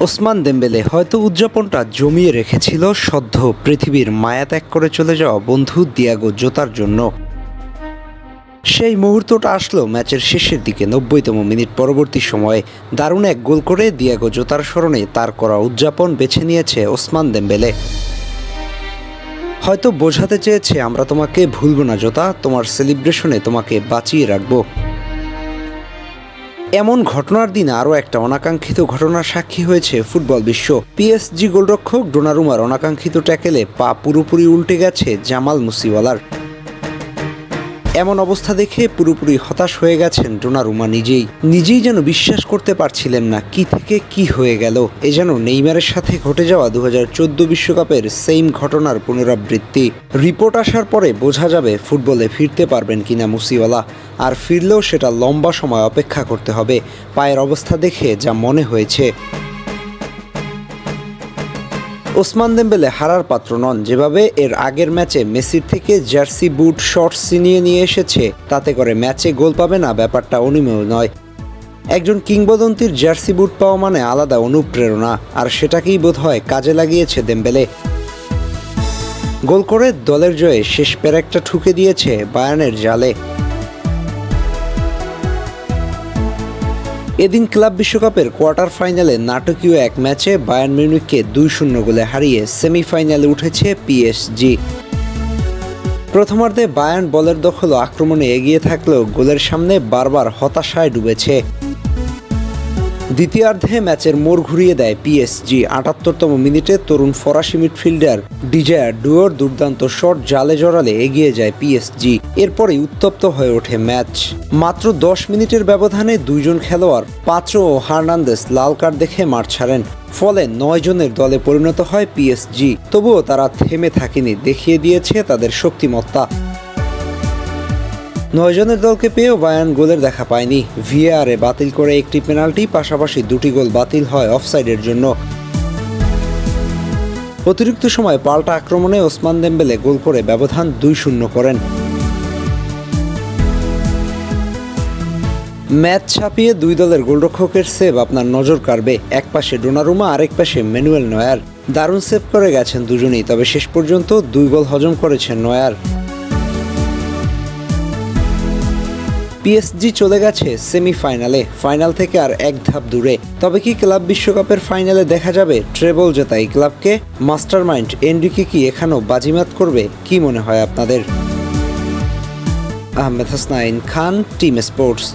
Osman Dembélé হয়তো উদযাপনটা জমিয়ে রেখেছিল সদ্য পৃথিবীর মায়া ত্যাগ করে চলে যাওয়া বন্ধু দিয়াগো জোতার জন্য। সেই মুহূর্তটা আসলো ম্যাচের শেষের দিকে নব্বইতম মিনিট পরবর্তী সময়ে। দারুণ এক গোল করে দিয়াগো জোতার স্মরণে তার করা উদযাপন বেছে নিয়েছে ওসমান দেম্বেলে। হয়তো বোঝাতে চেয়েছে, আমরা তোমাকে ভুলব না জোতা, তোমার সেলিব্রেশনে তোমাকে বাঁচিয়ে রাখব। এমন ঘটনার দিন আরও একটা অনাকাঙ্ক্ষিত ঘটনার সাক্ষী হয়েছে ফুটবল বিশ্ব। পিএসজি গোলরক্ষক ডোনারুমার অনাকাঙ্ক্ষিত ট্যাকেলে পা পুরোপুরি উল্টে গেছে জামাল মুসিওয়ালার। এমন অবস্থা দেখে পুরোপুরি হতাশ হয়ে গেছেন ডোনারুমা নিজেই। নিজেই যেন বিশ্বাস করতে পারছিলেন না কি থেকে কি হয়ে গেল। এ যেন নেইমারের সাথে ঘটে যাওয়া দু বিশ্বকাপের সেম ঘটনার পুনরাবৃত্তি। রিপোর্ট আসার পরে বোঝা যাবে ফুটবলে ফিরতে পারবেন কিনা মুসিওয়ালা। আর ফিরলেও সেটা লম্বা সময় অপেক্ষা করতে হবে। পায়ের অবস্থা দেখে যা মনে হয়েছে। ওসমান দেম্বেলে হারার পাত্র নন। যেভাবে এর আগের ম্যাচে মেসির থেকে জার্সি বুট, শর্টস ছিনিয়ে নিয়ে এসেছে, তাতে করে ম্যাচে গোল পাবে না ব্যাপারটা অনিমেয় নয়। একজন কিংবদন্তির জার্সি বুট পাওয়া মানে আলাদা অনুপ্রেরণা, আর সেটাকেই বোধ হয় কাজে লাগিয়েছে দেম্বেলে। গোল করে দলের জয়ে শেষ প্যারেকটা ঠুকে দিয়েছে বায়ানের জালে। এদিন ক্লাব বিশ্বকাপের কোয়ার্টার ফাইনালে নাটকীয় এক ম্যাচে বায়ার্ন মিউনিককে দুই শূন্য গোলে হারিয়ে সেমিফাইনালে উঠেছে পিএসজি প্রথমার্ধে বায়ার্ন বলের দখল আক্রমণে এগিয়ে থাকলেও গোলের সামনে বারবার হতাশায় ডুবেছে। দ্বিতীয়ার্ধে ম্যাচের মোড় ঘুরিয়ে দেয় পিএসজি আটাত্তরতম মিনিটে তরুণ ফরাসি মিডফিল্ডার ডিজায়ার ডুয়োর দুর্দান্ত শট জালে জড়ালে এগিয়ে যায় পিএসজি এরপরেই উত্তপ্ত হয়ে ওঠে ম্যাচ। মাত্র দশ মিনিটের ব্যবধানে দুইজন খেলোয়াড়, পাত্র ও হার্নান্দেস লাল কার্ড দেখে মাঠ ছাড়েন। ফলে নয় জনের দলে পরিণত হয় পিএসজি তবুও তারা থেমে থাকেনি, দেখিয়ে দিয়েছে তাদের শক্তিমত্তা। নয়জনের দলকে পেয়েও বায়ান গোলের দেখা পায়নি। ভিএআরে বাতিল করে একটি পেনাল্টি, পাশাপাশি দুটি গোল বাতিল হয় অফসাইডের জন্য। অতিরিক্ত সময় পাল্টা আক্রমণে ওসমান দেম্বেলে গোল করে ব্যবধান দুই শূন্য করেন। ম্যাচ ছাপিয়ে দুই দলের গোলরক্ষকের সেভ আপনার নজর কাড়বে। এক পাশে ডোনারুমা, আরেক পাশে ম্যানুয়েল নয়ার। দারুণ সেভ করে গেছেন দুজনেই, তবে শেষ পর্যন্ত দুই গোল হজম করেছেন নয়ার। পিএসজি চলে গেছে সেমিফাইনালে ফাইনাল থেকে আর এক ধাপ দূরে। তবে কি ক্লাব বিশ্বকাপের ফাইনালে দেখা যাবে? ট্রেবল জেতা এই ক্লাবকে? মাস্টার মাইন্ড এনরিকে কি এখানেও বাজিমাত করবে? কি মনে হয় আপনাদের? Ahmed Hasnain Khan team sports